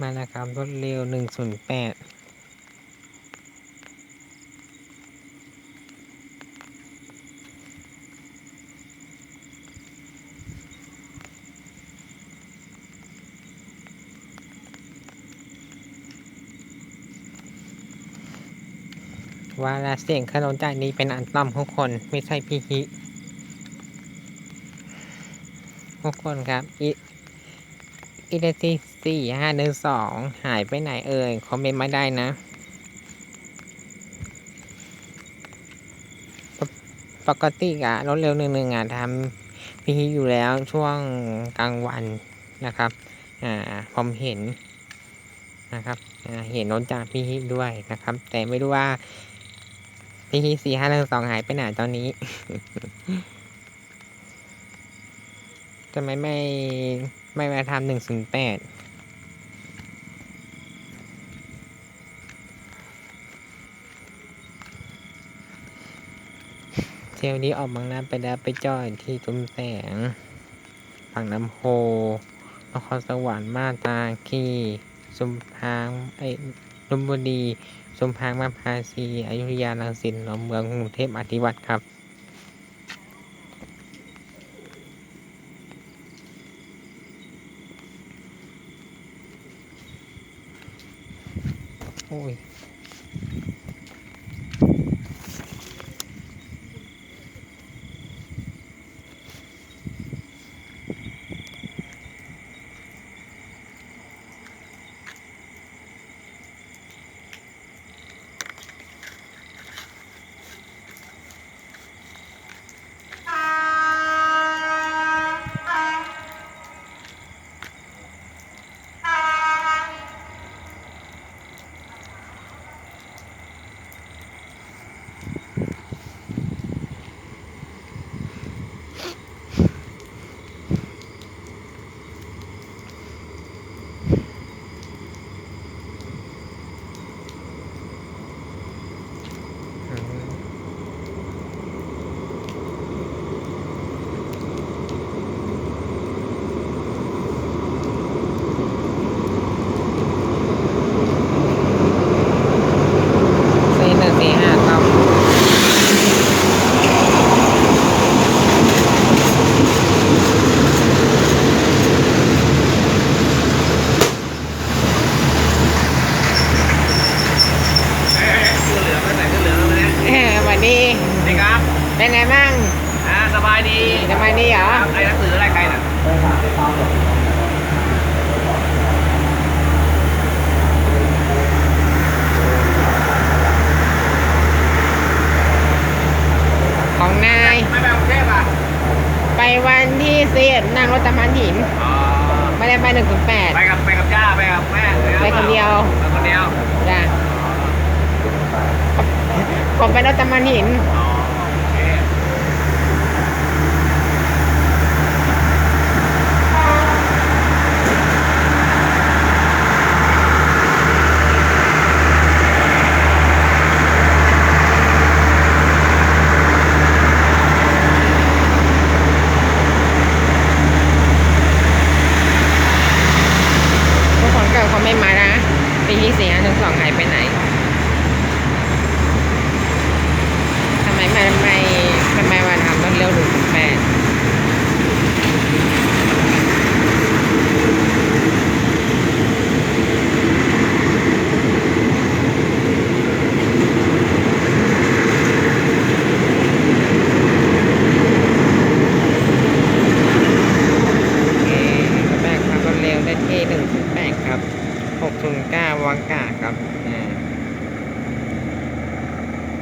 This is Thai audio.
มาแล้วครับรถเร็วหนึ่งศูนย์แปดว่าแล้วเสียงขนมจากนี้เป็นอันต่ำทุกคนไม่ใช่พี่ฮิทุกคนครับอี อีเดซีสี่ห้าหนึ่งสองหายไปไหนเอ่ย คอมเมนต์มาได้นะ ปกติอะรถเร็วหนึ่งหนึ่งอะทำพีฮิอยู่แล้วช่วงกลางวันนะครับ อ่าผมเห็นนะครับ อ่า เห็นรถจากพี่ฮิด้วยนะครับ แต่ไม่รู้ว่าพี่ฮิสี่ห้าหนึ่งสองหายไปไหนตอนนี้ทำไมไม่ ไม่มาทำหนึ่งศูนย์แปดเที่ยวนี้ออกบางนาไปแล้วไปจอดที่จุมแสง ฝั่งน้ำโพนครสวรรค์มาตาคีสุมพางไอ้ลมบุรีสุมพางมาพาซีอยุธยาลังสิตหนองเมืองกรุงเทพอธิวัตรครับ โอ้ย อืมสี่หนึ่งสี่ห้าครับ เอ๊ะเสื้อเหลืองไปไหนเสื้อเหลืองมาเนี่ย เอ้ยสวัสดีนี่ครับเป็นไงบ้างอ่าสบายดีสบายดีเหรอครับไอ้หนังสืออะไรใครน่ะของนายไม่ไปกรุงเทพอะไปวันที่สิบนั่งรถตะมันหินอ๋อไม่ได้ไปหนึ่งศูนย์แปดไปกับไปกับย่าไปกับแม่ ไปคนเดียว ไปคนเดียว จ้ะ ของไปรถตะมันหิน อ๋อโอเค ทุกคนเกิดเขาไม่มานะปีที่สี่ห้าหนึ่งสองหายไปไหนทำไมไม่ไม่ทำไมมาทำรถเร็วหนึ่งแปดเอ๊ะแปด ครับ 609วได้ที่หกศูนย์เก้าวังกาครับอ่า